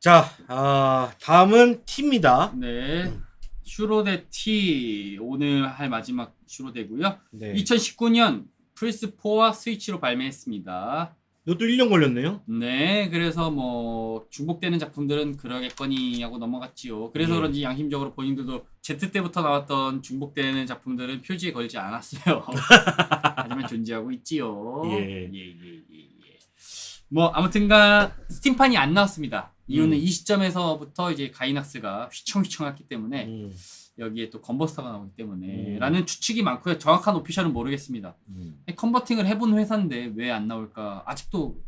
자, 아, 다음은 T입니다. 네. 슈로데 T 오늘 할 마지막 슈로데고요. 네. 2019년 플스 4와 스위치로 발매했습니다. 이것도 1년 걸렸네요. 네, 그래서 뭐 중복되는 작품들은 그러겠거니 하고 넘어갔지요. 그래서 예. 그런지 양심적으로 본인들도 Z 때부터 나왔던 중복되는 작품들은 표지에 걸지 않았어요. 하지만 존재하고 있지요. 예. 예, 예, 예, 예. 뭐 아무튼간 스팀판이 안 나왔습니다. 이유는 음. 이 시점에서부터 이제 가이낙스가 휘청휘청했기 때문에 음, 여기에 또 컨버스터가 나오기 때문에 음. 라는 추측이 많고요. 정확한 오피셜은 모르겠습니다. 음. 컨버팅을 해본 회사인데 왜 안 나올까? 아직도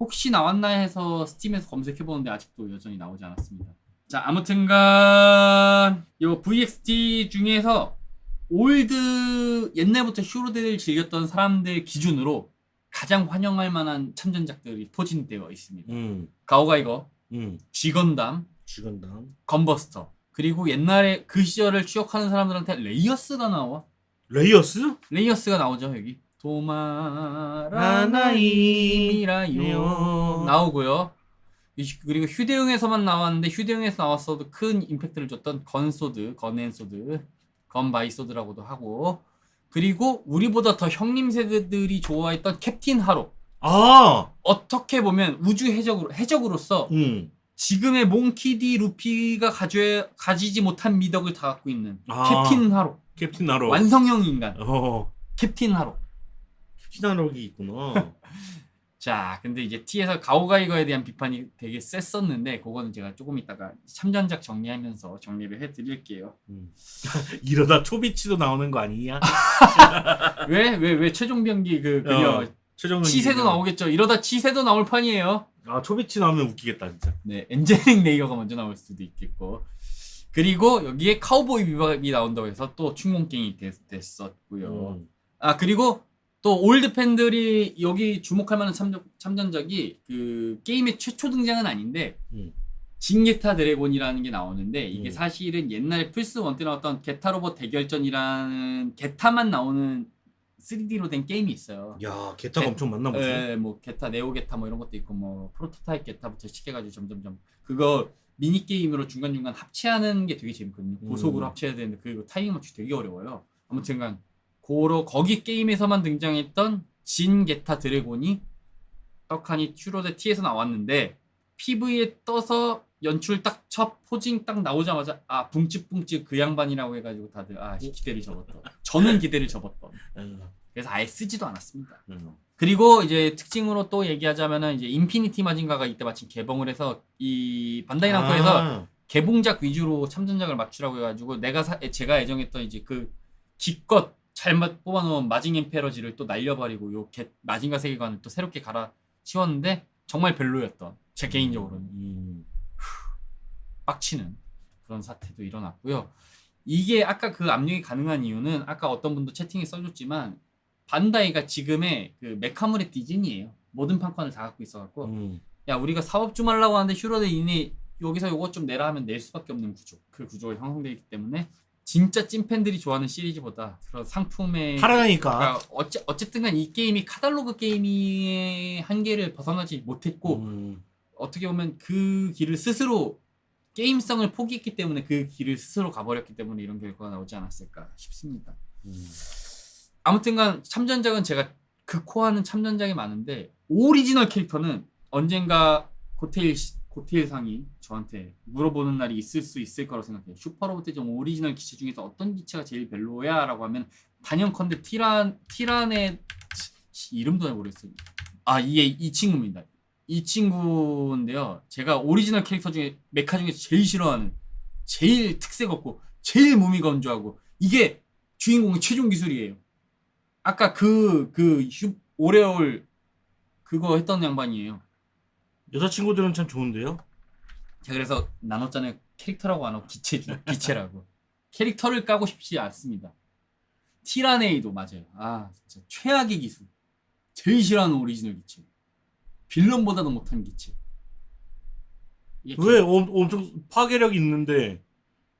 혹시 나왔나 해서 스팀에서 검색해보는데 아직도 여전히 나오지 않았습니다. 자, 아무튼간 요 VXT 중에서 올드 옛날부터 슈로데를 즐겼던 사람들 기준으로 가장 환영할 만한 참전작들이 포진되어 있습니다. 음, 가오가이거, 음. 쥐건담, 쥐건담. 건버스터 그리고 옛날에 그 시절을 추억하는 사람들한테 레이어스가 나와. 레이어스? 레이어스가 나오죠 여기 도마라나이미라요 나오고요 이- 그리고 휴대용에서만 나왔는데 휴대용에서 나왔어도 큰 임팩트를 줬던 건소드 건앤소드 건바이소드라고도 하고 그리고 우리보다 더 형님 세대들이 좋아했던 캡틴 하로 아, 어떻게 보면 우주 해적으로 해적으로서 음. 지금의 몽키디 루피가 가져 가지지 못한 미덕을 다 갖고 있는 아. 캡틴 하로 캡틴 하로. 완성형 인간 어, 캡틴 하로 캡틴 하로기 있구나. 자, 근데 이제 T에서 가오가이거에 대한 비판이 되게 셌었는데 그거는 제가 조금 이따가 참전작 정리하면서 정리를 해드릴게요. 음. 이러다 초비치도 나오는 거 아니냐? 왜? 왜? 왜? 최종 병기 그 그녀 어, 최종 치세도 나오겠죠. 이러다 치세도 나올 판이에요. 아, 초비치 나오면 웃기겠다, 진짜. 네, 엔젤릭 레이어가 먼저 나올 수도 있겠고. 그리고 여기에 카우보이 비밥이 나온다고 해서 또 충공갱이 됐, 됐었고요. 음. 아 그리고 또 올드 팬들이 여기 주목할 만한 참전, 참전 작이 그 게임의 최초 등장은 아닌데 음. 징게타 드래곤이라는 게 나오는데 이게 음. 사실은 옛날에 플스 1때 나왔던 게타 로봇 대결전이라는 게타만 나오는 3D로 된 게임이 있어요. 야, 게타가 네. 엄청 많나 보지. 예, 뭐 게타, 네오 게타 뭐 이런 것도 있고 뭐 프로토타입 게타부터 시켜가지고 점점점 그거 미니 게임으로 중간 중간 합체하는 게 되게 재밌거든요. 고속으로 음. 합체해야 되는데 그 타이밍 맞추기 되게 어려워요. 아무튼간 고로 거기 게임에서만 등장했던 진 게타 드래곤이 떡하니 슈로데 T에서 나왔는데 PV에 떠서 연출 딱 첫 포징 딱 나오자마자 아 붕ጭ붕ጭ 그 양반이라고 해가지고 다들 아 기대를 접었던 저는 기대를 접었던 어, 그래서 아예 쓰지도 않았습니다. 음. 그리고 이제 특징으로 또 얘기하자면은 이제 인피니티 마징가가 이때 마침 개봉을 해서 이 반다이 남코에서 아, 개봉작 위주로 참전작을 맞추라고 해가지고 내가 사- 제가 애정했던 이제 그 기껏 잘 마- 뽑아놓은 마징 엠페러지를 또 날려버리고 요 개- 마징가 세계관을 또 새롭게 갈아 치웠는데 정말 별로였던 제 개인적으로는 음. 빡치는 그런 사태도 일어났고요. 이게 아까 그 압력이 가능한 이유는 아까 어떤 분도 채팅에 써줬지만 반다이가 지금의 그 메카물의 디즈니예요. 모든 판권을 다 갖고 있어갖고 음. 야 우리가 사업 좀 하려고 하는데 슈로데 이니 여기서 요것 좀 내라 하면 낼 수밖에 없는 구조 그 구조가 형성되어 있기 때문에 진짜 찐팬들이 좋아하는 시리즈보다 그런 상품의 팔아나니까. 그러니까 어째, 어쨌든간 이 게임이 카탈로그 게임의 한계를 벗어나지 못했고 음. 어떻게 보면 그 길을 스스로 게임성을 포기했기 때문에 그 길을 스스로 가버렸기 때문에 이런 결과가 나오지 않았을까 싶습니다. 음. 아무튼간 참전작은 제가 극호하는 참전작이 많은데 오리지널 캐릭터는 언젠가 고테일 시- 고테일 상이 저한테 물어보는 날이 있을 수 있을 거라고 생각해요. 슈퍼로봇 중 오리지널 기체 중에서 어떤 기체가 제일 별로야 라고 하면 단연컨대 티란 티란의 씨, 이름도 잘 모르겠어요. 아 이게 이 친구입니다. 이 친구인데요. 제가 오리지널 캐릭터 중에 메카 중에 제일 싫어하는 제일 특색 없고 제일 몸이 건조하고 이게 주인공의 최종 기술이에요. 아까 그, 그, 휴, 오레올, 그거 했던 양반이에요. 여자친구들은 참 좋은데요? 제가 그래서 나눴잖아요. 캐릭터라고 안 하고 기체, 기체라고. 캐릭터를 까고 싶지 않습니다. 티라네이도 맞아요. 아, 진짜 최악의 기술. 제일 싫어하는 오리지널 기체. 빌런보다도 못한 기체. 이게 왜 엄, 엄청 파괴력이 있는데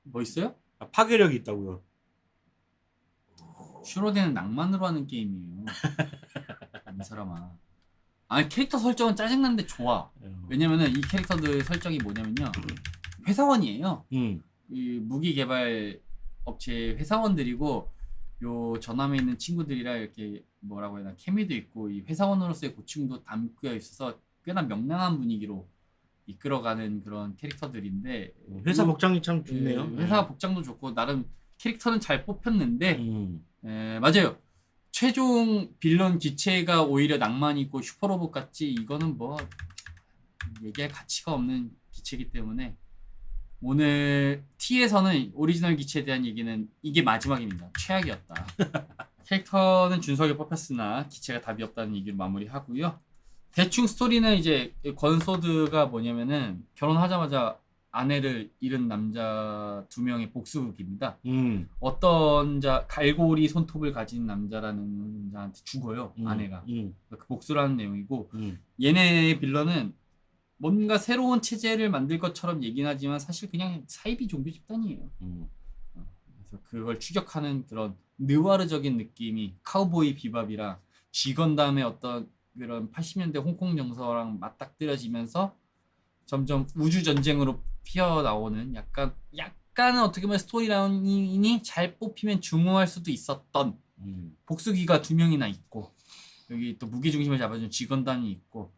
뭐 있어요? 아, 파괴력이 있다고요? 슈로데는 낭만으로 하는 게임이에요. 이 사람아. 아니 캐릭터 설정은 짜증나는데 좋아. 왜냐면은 이 캐릭터들 설정이 뭐냐면요. 회사원이에요. 음. 이 무기 개발 업체 회사원들이고 요 전함에 있는 친구들이라 이렇게 뭐라고 해야 되나 케미도 있고 이 회사원으로서의 고충도 담겨 있어서 꽤나 명랑한 분위기로 이끌어가는 그런 캐릭터들인데 회사 요- 복장이 참 좋네요. 예, 회사 복장도 좋고 나름 캐릭터는 잘 뽑혔는데 음. 에, 맞아요. 최종 빌런 기체가 오히려 낭만 있고 슈퍼로봇 같지 이거는 뭐 얘기할 가치가 없는 기체이기 때문에 오늘 T에서는 오리지널 기체에 대한 얘기는 이게 마지막입니다. 최악이었다. 캐릭터는 준석이 뽑혔으나 기체가 답이 없다는 얘기를 마무리하고요. 대충 스토리는 이제 건소드가 뭐냐면은 결혼하자마자 아내를 잃은 남자 두 명의 복수극입니다. 음. 어떤 자 갈고리 손톱을 가진 남자라는 자한테 죽어요 음. 아내가 음. 그 복수라는 내용이고 음. 얘네 빌런은 뭔가 새로운 체제를 만들 것처럼 얘기는 하지만 사실 그냥 사이비 종교 집단이에요 음. 그래서 그걸 추격하는 그런 느와르적인 느낌이 카우보이 비밥이랑 쥐건담의 어떤 그런 80년대 홍콩 정서랑 맞닥뜨려지면서 점점 우주 전쟁으로 피어 나오는 약간 약간은 어떻게 보면 스토리라인이 잘 뽑히면 중후할 수도 있었던 음. 복수기가 두 명이나 있고 여기 또 무게 중심을 잡아주는 쥐건단이 있고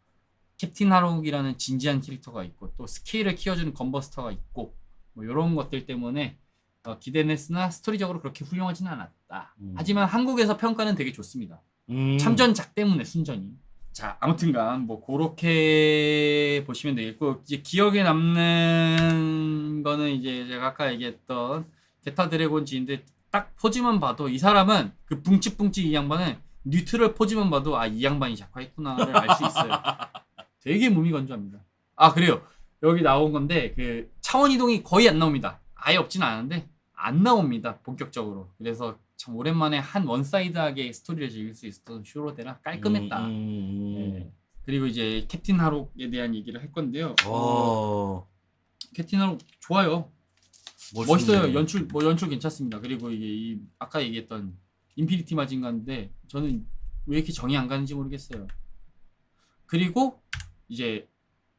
캡틴 하록이라는 진지한 캐릭터가 있고 또 스케일을 키워주는 건버스터가 있고 뭐 이런 것들 때문에 어, 기대는 했으나 스토리적으로 그렇게 훌륭하지는 않았다. 음. 하지만 한국에서 평가는 되게 좋습니다. 음. 참전작 때문에 순전히. 자, 아무튼간 뭐 그렇게 보시면 되겠고 이제 기억에 남는 거는 이제 제가 아까 얘기했던 게타 드래곤지인데 딱 포즈만 봐도 이 사람은 그 붕치붕치 이 양반은 뉴트럴 포즈만 봐도 아 이 양반이 작화했구나를 알 수 있어요. 되게 몸이 건조합니다. 아 그래요. 여기 나온 건데 그 차원 이동이 거의 안 나옵니다. 아예 없진 않은데 안 나옵니다. 본격적으로. 그래서 참 오랜만에 한 원사이드하게 스토리를 즐길 수 있었던 슈로데라 깔끔했다. 음. 음. 네. 그리고 이제 캡틴 하록에 대한 얘기를 할 건데요. 어. 캡틴 하록 좋아요. 멋있네. 멋있어요. 연출 뭐 연출 괜찮습니다. 그리고 이게 이 아까 얘기했던 인피니티 마징가인데 저는 왜 이렇게 정이 안 가는지 모르겠어요. 그리고 이제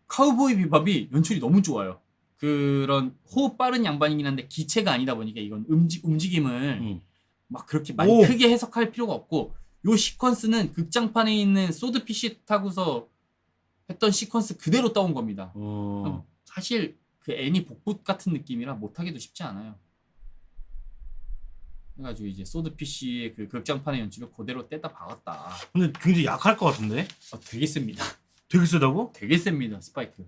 카우보이 비밥이 연출이 너무 좋아요. 그런 호흡 빠른 양반이긴 한데 기체가 아니다 보니까 이건 움직 움직임을 음. 막 그렇게 많이 오! 크게 해석할 필요가 없고 요 시퀀스는 극장판에 있는 소드 피시 타고서 했던 시퀀스 그대로 따온 겁니다. 어. 사실 그 애니 복붙 같은 느낌이라 못하기도 쉽지 않아요. 그래가지고 이제 소드 PC의 그 극장판의 연출을 그대로 떼다 박았다. 근데 굉장히 약할 것 같은데? 어, 되게 셉니다. 되게 세다고? 되게 셉니다 스파이크.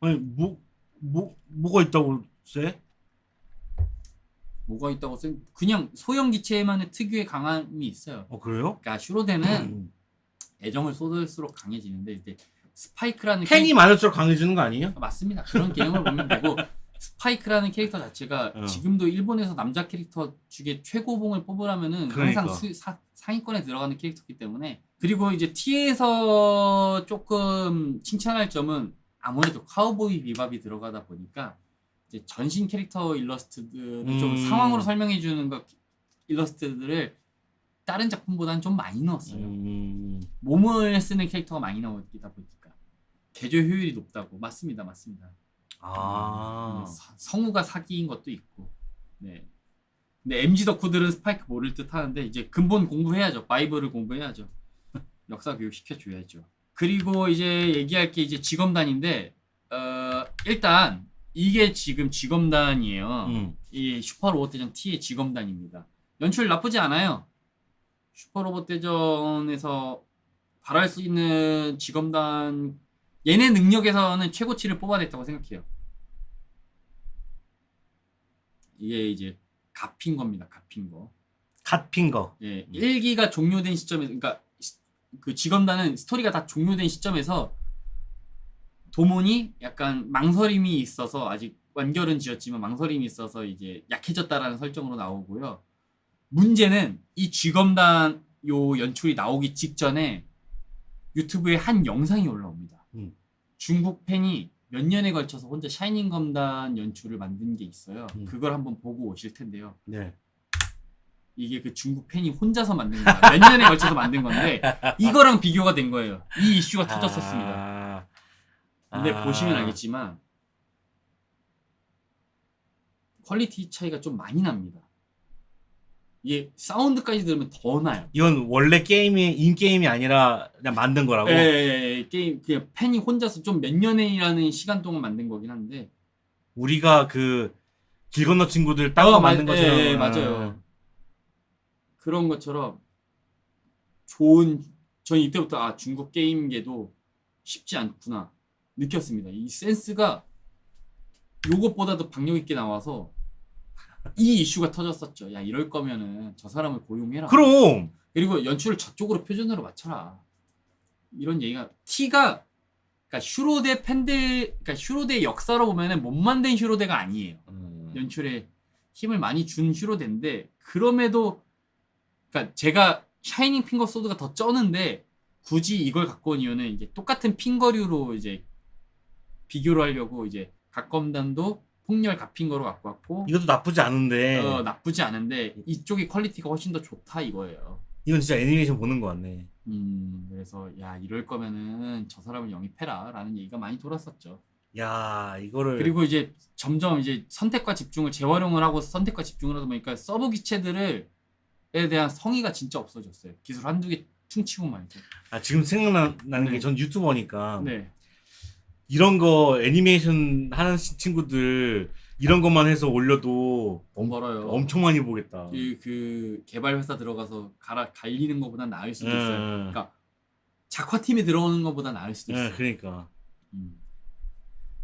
아니 뭐, 뭐 뭐가 있다고 세? 뭐가 있다고 쓴 그냥 소형 기체만의 특유의 강함이 있어요. 어 그래요? 그러니까 슈로데는 음. 애정을 쏟을수록 강해지는데 이제 스파이크라는 팬이 캐릭- 많을수록 강해지는 거 아니에요? 맞습니다. 그런 개념을 보면 되고 스파이크라는 캐릭터 자체가 어. 지금도 일본에서 남자 캐릭터 중에 최고봉을 뽑으라면은 항상 그러니까. 수- 사- 상위권에 들어가는 캐릭터이기 때문에 그리고 이제 T에서 조금 칭찬할 점은 아무래도 카우보이 비밥이 들어가다 보니까 이제 전신 캐릭터 일러스트들을 좀 음. 상황으로 설명해 주는 것 일러스트들을 다른 작품보다는 좀 많이 넣었어요. 음. 몸을 쓰는 캐릭터가 많이 나오다 보니까 개조 효율이 높다고 맞습니다, 맞습니다. 아. 음, 사- 성우가 사기인 것도 있고. 네. 근데 MG 덕후들은 스파이크 모를 듯 하는데 이제 근본 공부해야죠. 바이블을 공부해야죠. 역사 교육 시켜줘야죠. 그리고 이제 얘기할 게 이제 직검단인데 어, 일단 이게 지금 직검단이에요. 음. 이 슈퍼로봇 대전 T의 직검단입니다. 연출 나쁘지 않아요. 슈퍼로봇 대전에서 바랄 수 있는 직검단 얘네 능력에서는 최고치를 뽑아냈다고 생각해요. 이게 이제 갚인 겁니다. 갚인 거. 갓핀 거. 예, 음. 1기가 종료된 시점에 그러니까 시- 그 직검단은 스토리가 다 종료된 시점에서 도몬이 약간 망설임이 있어서 아직 완결은 지었지만 망설임이 있어서 이제 약해졌다라는 설정으로 나오고요. 문제는 이 쥐검단 요 연출이 나오기 직전에 유튜브에 한 영상이 올라옵니다. 음. 중국 팬이 몇 년에 걸쳐서 혼자 샤이닝 검단 연출을 만든 게 있어요. 음. 그걸 한번 보고 오실 텐데요. 네. 이게 그 중국 팬이 혼자서 만든 거야. 몇 년에 걸쳐서 만든 건데 이거랑 비교가 된 거예요. 이 이슈가 터졌었습니다. 아. 근데 아. 보시면 알겠지만 퀄리티 차이가 좀 많이 납니다. 이게 사운드까지 들으면 더 나요. 이건 원래 게임이 인 게임이 아니라 그냥 만든 거라고. 예, 예, 예, 게임 그냥 팬이 혼자서 좀 몇 년이라는 시간 동안 만든 거긴 한데 우리가 그 길 건너 친구들 딴거 어, 만든 맞- 것처럼. 예, 예, 맞아요. 그런 것처럼 좋은 전 이때부터 아 중국 게임계도 쉽지 않구나 느꼈습니다. 이 센스가 요것보다도 박력 있게 나와서 이 이슈가 터졌었죠. 야 이럴 거면은 저 사람을 고용해라. 그럼 그리고 연출을 저쪽으로 표준으로 맞춰라. 이런 얘기가 티가 그러니까 슈로데 팬들 그러니까 슈로데 역사로 보면은 못 만든 슈로데가 아니에요. 음. 연출에 힘을 많이 준 슈로데인데 그럼에도 그러니까 제가 샤이닝 핑거 소드가 더 쩌는데 굳이 이걸 갖고 온 이유는 이제 똑같은 핑거류로 이제 비교를 하려고 이제 각검단도 폭렬 가핑거로 갖고 왔고 이것도 나쁘지 않은데 어, 나쁘지 않은데 이쪽이 퀄리티가 훨씬 더 좋다 이거예요. 이건 진짜 애니메이션 보는 거 같네. 음 그래서 야 이럴 거면은 저 사람을 영입해라라는 얘기가 많이 돌았었죠. 야 이거를 그리고 이제 점점 이제 선택과 집중을 재활용을 하고 선택과 집중을 하다 보니까 서브 기체들을 에 대한 성의가 진짜 없어졌어요. 기술 한두 개 퉁치고 말고. 아, 지금 생각나는 네. 게전 유튜버니까 네. 이런 거 애니메이션 하는 시- 친구들 이런 것만 해서 올려도 돈 벌어요. 엄청 많이 보겠다. 그, 그 개발 회사 들어가서 갈아 갈리는 것보다 나을 수도 있어요. 예, 그러니까 작화팀에 들어오는 것보다 나을 수도 예, 있어요. 그러니까 음.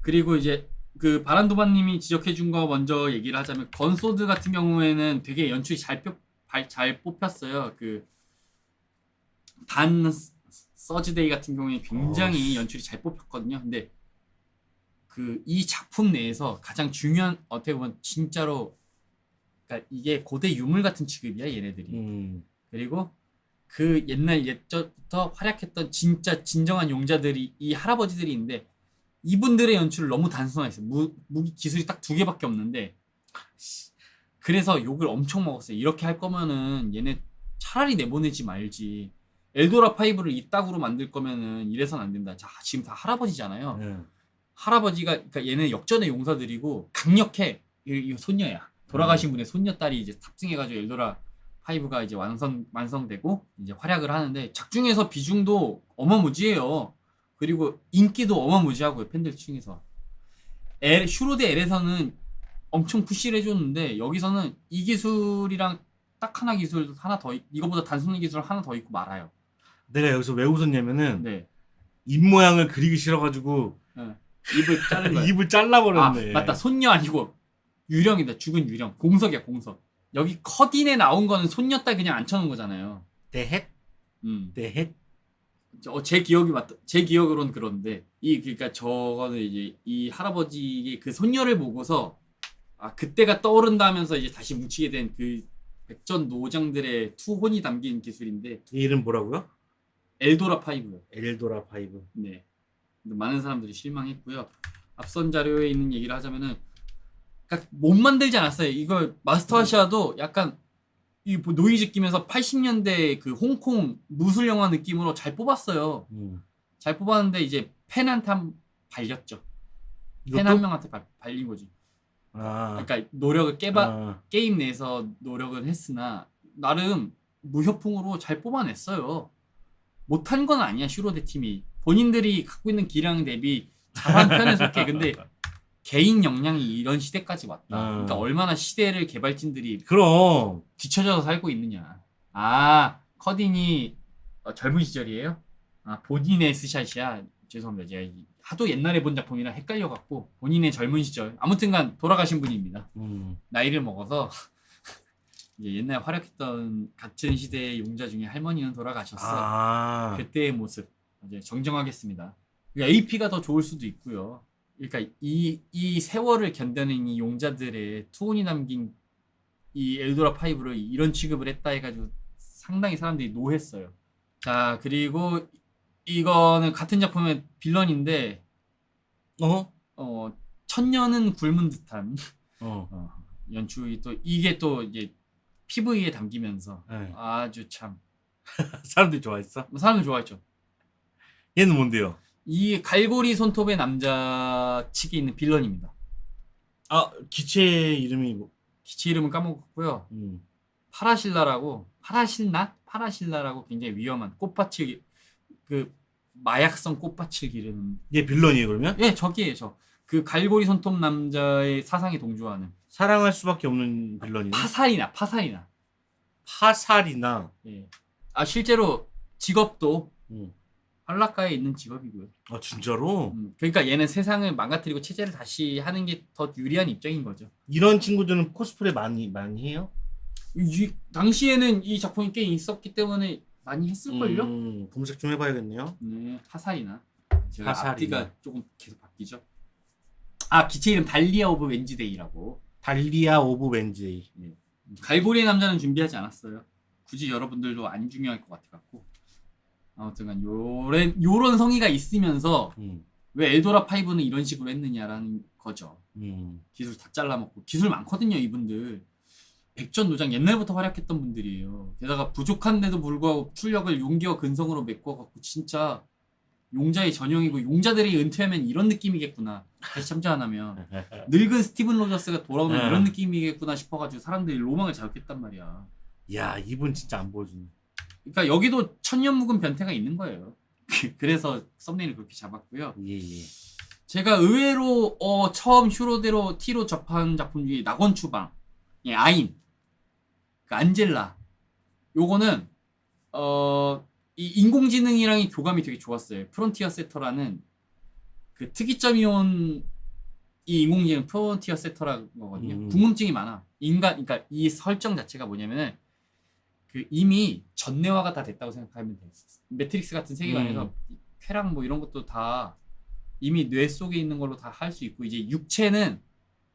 그리고 이제 그 바란도바님이 지적해준 거 먼저 얘기를 하자면 건소드 같은 경우에는 되게 연출이 잘, 뼈, 발- 잘 뽑혔어요. 그 단 서즈데이 같은 경우에 굉장히 연출이 잘 뽑혔거든요. 근데 그 이 작품 내에서 가장 중요한 어떻게 보면 진짜로 그러니까 이게 고대 유물 같은 취급이야 얘네들이. 음, 그리고 그 옛날 옛적부터 활약했던 진짜 진정한 용자들이 이 할아버지들이 있는데 이분들의 연출을 너무 단순화했어요. 무, 무기 기술이 딱 두 개밖에 없는데 그래서 욕을 엄청 먹었어요. 이렇게 할 거면은 얘네 차라리 내보내지 말지. 엘도라 5를 이따구로 만들 거면은 이래선 안 된다. 자, 지금 다 할아버지잖아요. 예. 할아버지가 그러니까 얘는 역전의 용사들이고 강력해. 이, 이 손녀야. 돌아가신 분의 손녀 딸이 이제 탑승해 가지고 엘도라 5가 이제 완성 완성되고 이제 활약을 하는데 작중에서 비중도 어마무지해요. 그리고 인기도 어마무지하고요 팬들 층에서. L, 슈로데 L에서는 엄청 푸시를 해줬는데 여기서는 이 기술이랑 딱 하나 기술 하나 더 있- 이거보다 단순한 기술 하나 더 있고 말아요. 내가 여기서 왜 웃었냐면은 네. 입 모양을 그리기 싫어가지고 네. 입을 자른 거예요. 입을 아 잘라버렸네. 맞다 손녀 아니고 유령이다 죽은 유령 공석이야 공석 여기 컷인에 나온 거는 손녀 딸 그냥 앉혀놓은 거잖아요 대헷 음. 대헷. 저- 제 기억이 맞다 제 기억으로는 그런데 이 그러니까 저거는 이제 이 할아버지의 그 손녀를 보고서 아 그때가 떠오른다 하면서 이제 다시 뭉치게 된 그 백전 노장들의 투혼이 담긴 기술인데 이 이름 뭐라고요? 엘도라 5요 엘도라 파이브. 네. 근데 많은 사람들이 실망했고요. 앞선 자료에 있는 얘기를 하자면은 그러니까 못 만들지 않았어요. 이걸 마스터 아시아도 약간 이 노이즈 끼면서 80년대 그 홍콩 무술 영화 느낌으로 잘 뽑았어요. 음. 잘 뽑았는데 이제 팬한테 한 발렸죠. 팬? 한 명한테 발, 발린 거지. 아. 그러니까 노력을 깨봐 아. 게임 내에서 노력을 했으나 나름 무효풍으로 잘 뽑아냈어요. 못한 건 아니야 슈로데 팀이 본인들이 갖고 있는 기량 대비 잘한 편에 속해. 근데 개인 역량이 이런 시대까지 왔다. 아. 그러니까 얼마나 시대를 개발진들이 그럼 뒤쳐져서 살고 있느냐. 아 커딘이 어, 젊은 시절이에요? 아 본인의 스샷이야. 죄송합니다. 제가 이- 하도 옛날에 본 작품이라 헷갈려갖고 본인의 젊은 시절. 아무튼간 돌아가신 분입니다. 음. 나이를 먹어서 이제 옛날 활약했던 같은 시대의 용자 중에 할머니는 돌아가셨어. 아. 그때의 모습 이제 정정하겠습니다. AP가 더 좋을 수도 있고요. 그러니까 이, 이 세월을 견뎌낸 이 용자들의 투혼이 남긴 이 엘도라 5를 이런 취급을 했다 해가지고 상당히 사람들이 노했어요. 자 그리고 이거는 같은 작품의 빌런인데 어? PV에 담기면서 네. 아주 참 사람들이 좋아했어? 사람들 좋아했죠. 얘는 뭔데요? 이 갈고리 손톱의 남자 측에 있는 빌런입니다. 아 기체 이름이 뭐? 기체 이름은 까먹었고요. 음. 파라실라라고 파라실나 파라실라라고 굉장히 위험한 꽃밭을 그 마약성 꽃밭을 기르는 얘 빌런이에요 그러면? 예 저기에 저 그 갈고리 손톱 남자의 사상에 동조하는 사랑할 수밖에 없는 빌런이네. 파살이나 파살이나 파살이나. 예. 아 실제로 직업도 음. 한라카에 있는 직업이고요. 아 진짜로? 음, 그러니까 얘는 세상을 망가뜨리고 체제를 다시 하는 게 더 유리한 입장인 거죠. 이런 친구들은 코스프레 많이 많이 해요? 이, 당시에는 이 작품이 꽤 있었기 때문에 많이 했을걸요? 음, 검색 좀 해봐야겠네요. 네, 파살이나. 제가 파살이나. 앞뒤가 조금 계속 바뀌죠. 아, 기체 이름 달리아 오브 웬즈데이라고. 달리아 오브 웬즈데이. 갈고리의 남자는 준비하지 않았어요. 굳이 여러분들도 안 중요할 것 같아 갖고. 아무튼간 요런 요런 성의가 있으면서 음, 왜 엘도라 5는 이런 식으로 했느냐라는 거죠. 음. 기술 다 잘라먹고 기술 많거든요 이분들. 백전노장 옛날부터 활약했던 분들이에요. 게다가 부족한데도 불구하고 출력을 용기와 근성으로 메꿔갖고 진짜 용자의 전형이고 용자들이 은퇴하면 이런 느낌이겠구나. 다시 참전 안 하면 늙은 스티븐 로저스가 돌아오면 네. 이런 느낌이겠구나 싶어가지고 사람들이 로망을 자극했단 말이야. 야 이분 진짜 안 보여주네. 그러니까 여기도 천년 묵은 변태가 있는 거예요. 그래서 썸네일을 그렇게 잡았고요. 예 예. 제가 의외로 어, 처음 휴로대로 T로 접한 작품 중에 낙원 추방, 예, 아인, 그 안젤라. 요거는 어, 이 인공지능이랑의 교감이 되게 좋았어요. 프론티어 세터라는 그 특이점이 온 이 인공지능 프론티어 세터라는 거거든요. 음. 궁금증이 많아. 인간, 그러니까 이 설정 자체가 뭐냐면은 그 이미 전내화가 다 됐다고 생각하면 돼요. 매트릭스 같은 세계관에서 음. 쾌락 뭐 이런 것도 다 이미 뇌 속에 있는 걸로 다 할 수 있고 이제 육체는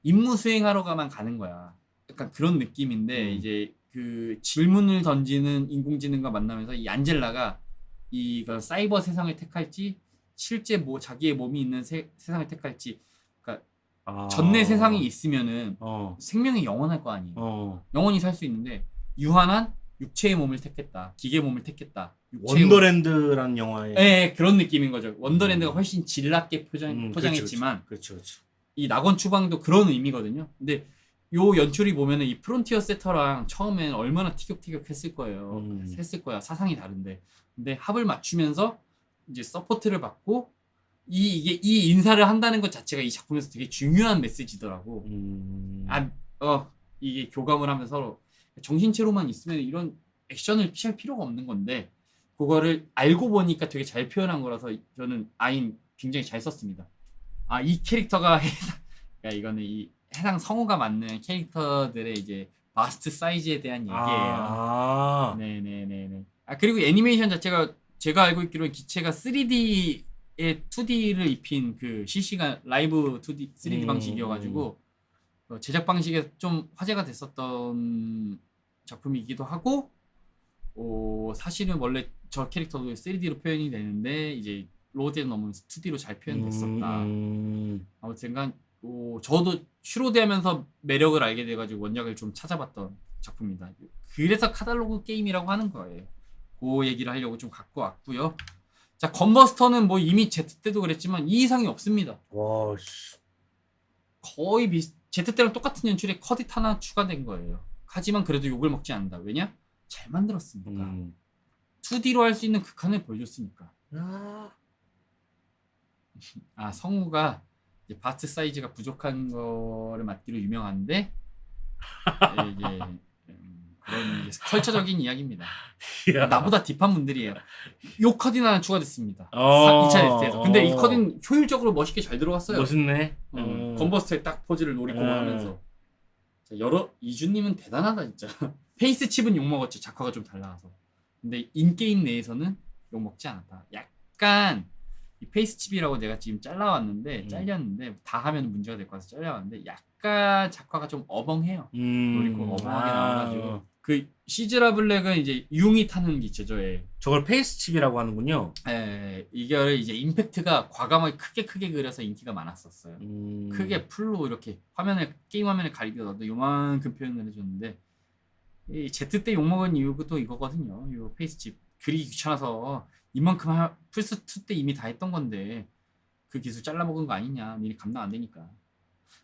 임무 수행하러가만 가는 거야. 약간 그런 느낌인데 음. 이제 그 질문을 던지는 인공지능과 만나면서 이 안젤라가 이그 사이버 세상을 택할지 실제 뭐 자기의 몸이 있는 세, 세상을 택할지 아. 전내 세상이 있으면은 어. 생명이 영원할 거 아니에요. 어. 영원히 살 수 있는데 유한한 육체의 몸을 택했다. 기계 몸을 택했다. 원더랜드라는 영화에. 예, 예, 그런 느낌인 거죠. 원더랜드가 훨씬 질납게 포장, 음, 포장했지만 그렇죠, 그렇죠. 이 낙원 추방도 그런 의미거든요. 근데 요 연출이 보면은 이 프론티어 세터랑 처음엔 얼마나 티격태격했을 거예요. 음. 했을 거야. 사상이 다른데. 근데 합을 맞추면서 이제 서포트를 받고 이 이게 이 인사를 한다는 것 자체가 이 작품에서 되게 중요한 메시지더라고. 음. 아, 어, 이게 교감을 하면서 정신체로만 있으면 이런 액션을 피할 필요가 없는 건데 그거를 알고 보니까 되게 잘 표현한 거라서 저는 아인 굉장히 잘 썼습니다. 아, 이 캐릭터가 그러니까 이거는 이 해당 성우가 맞는 캐릭터들의 이제 바스트 사이즈에 대한 얘기예요. 아. 네네네네. 아 그리고 애니메이션 자체가 제가 알고 있기로 기체가 3D에 2D를 입힌 그 실시간 라이브 2D 3D 음. 방식이어가지고 어, 제작 방식에 좀 화제가 됐었던 작품이기도 하고 어, 사실은 원래 저 캐릭터도 3D로 표현이 되는데 이제 로드에 너무 2D로 잘 표현됐었다. 음. 아무튼간 어, 저도 슈로데하면서 매력을 알게 돼가지고 원작을 좀 찾아봤던 작품입니다. 그래서 카탈로그 게임이라고 하는 거예요. 그 얘기를 하려고 좀 갖고 왔고요. 자 건버스터는 뭐 이미 Z 때도 그랬지만 이 이상이 없습니다. 와 씨. 거의 비 Z 때랑 똑같은 연출에 커딧 하나 추가된 거예요. 하지만 그래도 욕을 먹지 않는다. 왜냐? 잘 만들었으니까. 음. 2D로 할 수 있는 극한을 보여줬으니까. 아. 아 성우가 이제 바트 사이즈가 부족한 거를 맡기로 유명한데 예, 이제 음, 그런 이제 컬처적인 이야기입니다. 야. 나보다 딥한 분들이에요. 요 커딘 하나 추가됐습니다. 어. 2차 리스트에서. 근데 이 어. 커딘 효율적으로 멋있게 잘 들어갔어요. 멋있네. 어, 음. 건버스터에 딱 포즈를 노리고 음. 하면서. 자, 여러 이주님은 대단하다 진짜. 페이스 칩은 욕 먹었죠. 작화가 좀 달라서. 근데 인 게임 내에서는 욕 먹지 않았다. 약간 이 페이스 칩이라고 내가 지금 잘라왔는데 음. 잘렸는데 다 하면 문제가 될 것 같아서 잘라왔는데 약간 작화가 좀 어벙해요. 음. 노리고 어벙하게 아. 나와가지고 그 시즈라 블랙은 이제 융이 타는 기체죠. 예. 저걸 페이스 칩이라고 하는군요. 예, 이게 이제 임팩트가 과감하게 크게 크게 그려서 인기가 많았었어요. 음. 크게 풀로 이렇게 화면을 게임 화면을 가리고 나도 요만큼 표현을 해줬는데 이 Z 때 욕먹은 이유도 이거거든요. 이 페이스칩 그리기 귀찮아서 이만큼 하, 플스 2 때 이미 다 했던 건데 그 기술 잘라먹은 거 아니냐. 니네 감당 안 되니까.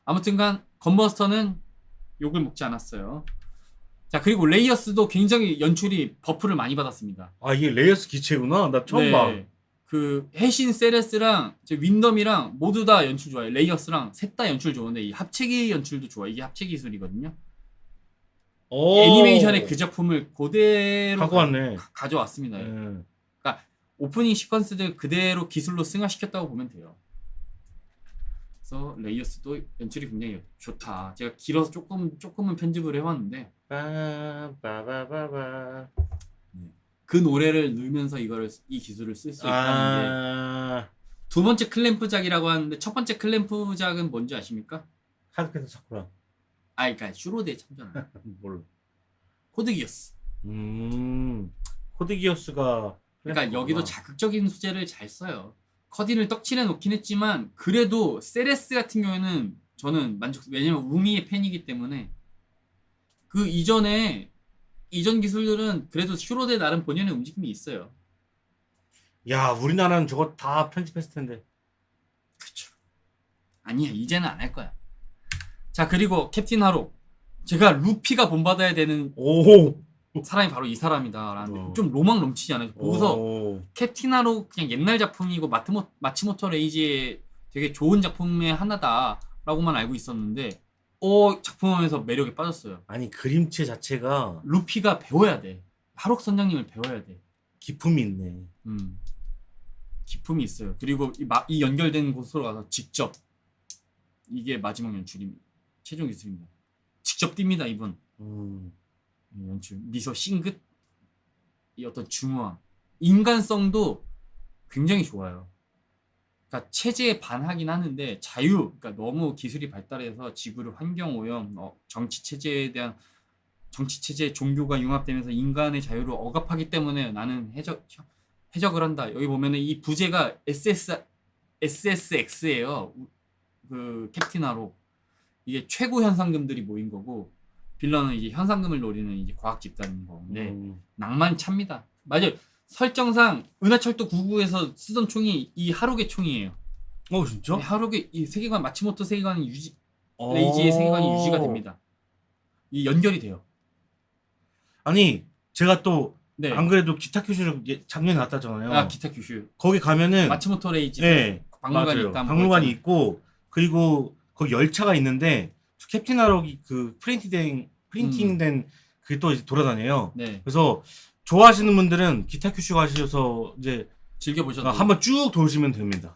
아무튼간 건버스터는 욕을 먹지 않았어요. 자 그리고 레이어스도 굉장히 연출이 버프를 많이 받았습니다. 아 이게 레이어스 기체구나. 나 처음 네. 봐. 그 해신 세레스랑 저 윈덤이랑 모두 다 연출 좋아요. 레이어스랑 셋 다 연출 좋은데 이 합체기 연출도 좋아. 이게 합체 기술이거든요. 오. 애니메이션의 그 작품을 그대로 갖고 가- 왔네. 가, 져왔습니다 예. 오프닝 시퀀스들 그대로 기술로 승화시켰다고 보면 돼요. 그래서 레이어스도 연출이 굉장히 좋다. 제가 길어서 조금 조금은 편집을 해왔는데 빠바바바바. 그 노래를 넣으면서 이거를 이 기술을 쓸 수 있다는 게 아. 두 번째 클램프작이라고 하는데 첫 번째 클램프작은 뭔지 아십니까? 하드캐스 사쿠라. 아, 그러니까 슈로데 참전한 몰라. 코드기어스. 음. 코드기어스가 그러니까 여기도 자극적인 소재를 잘 써요. 커딘을 떡칠해 놓긴 했지만 그래도 세레스 같은 경우에는 저는 만족. 왜냐면 우미의 팬이기 때문에 그 이전에 이전 기술들은 그래도 슈로데 나름 본연의 움직임이 있어요. 야 우리나라는 저거 다 편집했을 텐데. 그쵸. 아니야 이제는 안 할 거야. 자 그리고 캡틴 하로 제가 루피가 본받아야 되는 오. 사람이 바로 이 사람이다라는 어. 좀 로망 넘치지 않아요? 보고서 오. 캡틴하로 그냥 옛날 작품이고 마트모, 마치모토 레이지의 되게 좋은 작품의 하나다라고만 알고 있었는데 어 작품하면서 매력에 빠졌어요. 아니 그림체 자체가 루피가 배워야 돼. 하록 선장님을 배워야 돼. 기품이 있네. 음. 기품이 있어요. 그리고 이, 마- 이 연결된 곳으로 가서 직접 이게 마지막 연출입니다. 최종 기술입니다. 직접 뜁니다 이분. 음. 이 연출 미소 싱긋 이 어떤 중후함 인간성도 굉장히 좋아요. 그러니까 체제에 반하긴 하는데 자유 그러니까 너무 기술이 발달해서 지구를 환경 오염 어, 정치 체제에 대한 정치 체제 종교가 융합되면서 인간의 자유를 억압하기 때문에 나는 해적 해적을 한다. 여기 보면은 이 부제가 SS SSX예요. 그 캡틴하로 이게 최고 현상금들이 모인 거고 빌런은 이제 현상금을 노리는 이제 과학 집단인 건데 음. 낭만 찹니다. 맞아요. 설정상 은하철도 99에서 쓰던 총이 이 하루게 총이에요. 어 진짜? 이 하루게 이 세계관 마치모토 세계관이 유지 어. 레이지의 세계관이 유지가 됩니다. 이 연결이 돼요. 아니 제가 또안 네. 그래도 기타 큐즈를 예- 작년에 갔다잖아요. 아 기타 규슈 거기 가면은 마치모토 레이지 네, 박물관이 맞아요. 있다. 뭐 박물관이. 있고 그리고 거기 열차가 있는데 캡틴 하럭이 그 프린팅된 프린팅된 그게 또 이제 돌아다녀요. 네 그래서 좋아하시는 분들은 기타 큐슈 가셔서 이제 즐겨 보셔도 아, 한번 쭉 도시면 됩니다.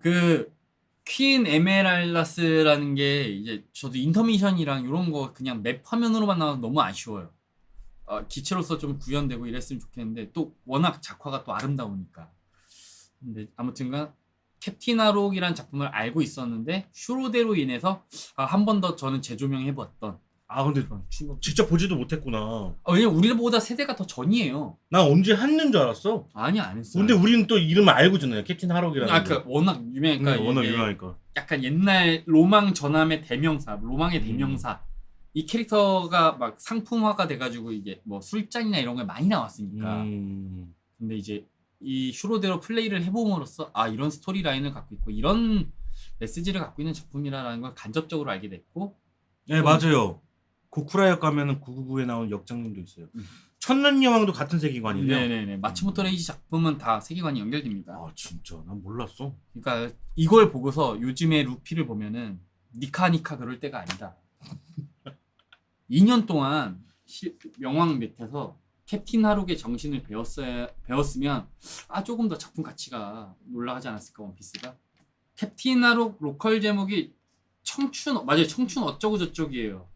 그퀸 에메랄라스라는 게 이제 저도 인터미션이랑 이런 거 그냥 맵 화면으로만 나와서 너무 아쉬워요. 어, 기체로서 좀 구현되고 이랬으면 좋겠는데 또 워낙 작화가 또 아름다우니까. 근데 아무튼간 캡틴 하록이란 작품을 알고 있었는데 슈로데로 인해서 아, 한 번 더 저는 재조명해봤던 아 근데 그런 충격. 직접 보지도 못했구나. 아, 왜냐면 우리보다 세대가 더 전이에요. 나 언제 했는 줄 알았어. 아니 안 했어요. 근데 우리는 또 이름을 알고 있잖아요. 캡틴 하럭이라는. 아, 거. 그 워낙 유명하니까 네, 워낙 이게 유명하니까. 약간 옛날 로망 전함의 대명사, 로망의 음. 대명사. 이 캐릭터가 막 상품화가 돼가지고 이게 뭐 술잔이나 이런 거에 많이 나왔으니까. 음. 근데 이제 이 슈로대로 플레이를 해봄으로써 아 이런 스토리 라인을 갖고 있고 이런 메시지를 갖고 있는 작품이라는 걸 간접적으로 알게 됐고. 네 맞아요. 고쿠라역 가면은 999에 나온 역장님도 있어요. 음. 천년 여왕도 같은 세계관이네요. 네네네. 마치모토 레이지 작품은 다 세계관이 연결됩니다. 아 진짜 난 몰랐어. 그러니까 이걸 보고서 요즘에 루피를 보면은 니카니카 그럴 때가 아니다. 2년 동안 시- 명왕 밑에서 캡틴 하룩의 정신을 배웠어야 배웠으면 아 조금 더 작품 가치가 올라가지 않았을까 원피스가 캡틴 하룩 로컬 제목이 청춘 맞아요 청춘 어쩌고 저쩌기예요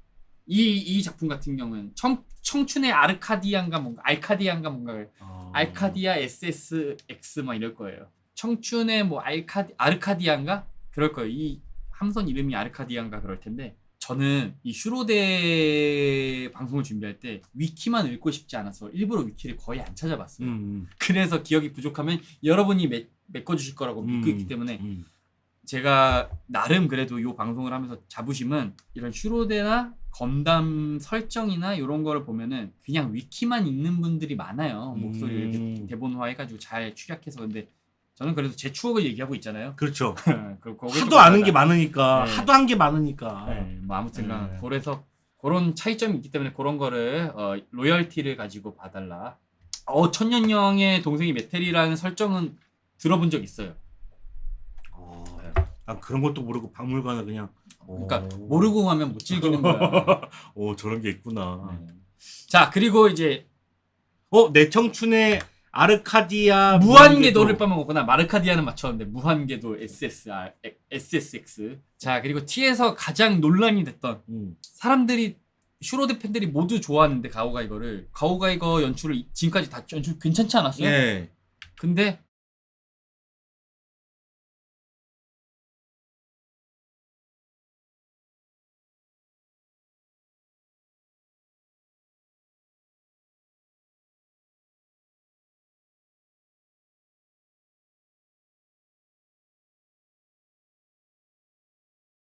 이 이 작품 같은 경우는 청, 청춘의 아르카디안가 뭔가 알카디안가 뭔가 아. 알카디아 SSX 막 이럴 거예요. 청춘의 뭐 알카디 아르카디안가 그럴 거예요. 이 함선 이름이 아르카디안가 그럴 텐데 저는 이 슈로데 방송을 준비할 때 위키만 읽고 싶지 않아서 일부러 위키를 거의 안 찾아봤어요. 음. 그래서 기억이 부족하면 여러분이 메, 메꿔주실 거라고 믿고 음. 있기 때문에 음. 제가 나름 그래도 요 방송을 하면서 자부심은 이런 슈로데나 건담 설정이나 이런 거를 보면은 그냥 위키만 읽는 분들이 많아요. 목소리 음. 대본화 해가지고 잘 취약해서 근데 저는 그래도 제 추억을 얘기하고 있잖아요. 그렇죠. 그- 그걸 하도 좀 아는 게 많으니까 네. 하도 한 게 많으니까. 네, 뭐 아무튼간 네. 그래서 그런 차이점이 있기 때문에 그런 거를 어, 로열티를 가지고 봐달라. 어 천년령의 동생이 메텔이라는 설정은 들어본 적 있어요. 어, 아 그런 것도 모르고 박물관을 그냥. 그러니까 오. 모르고 가면 못 즐기는 거야. 오 저런 게 있구나. 네. 자 그리고 이제 어 내 청춘의 아르카디아 무한궤도를 빼먹었구나. 마르카디아는 맞췄는데 무한궤도 SSR, SSX. 자 그리고 T에서 가장 논란이 됐던 음. 사람들이 슈로드 팬들이 모두 좋아하는데 가오가 이거를 가오가 이거 연출을 지금까지 다 연출 괜찮지 않았어요? 예. 근데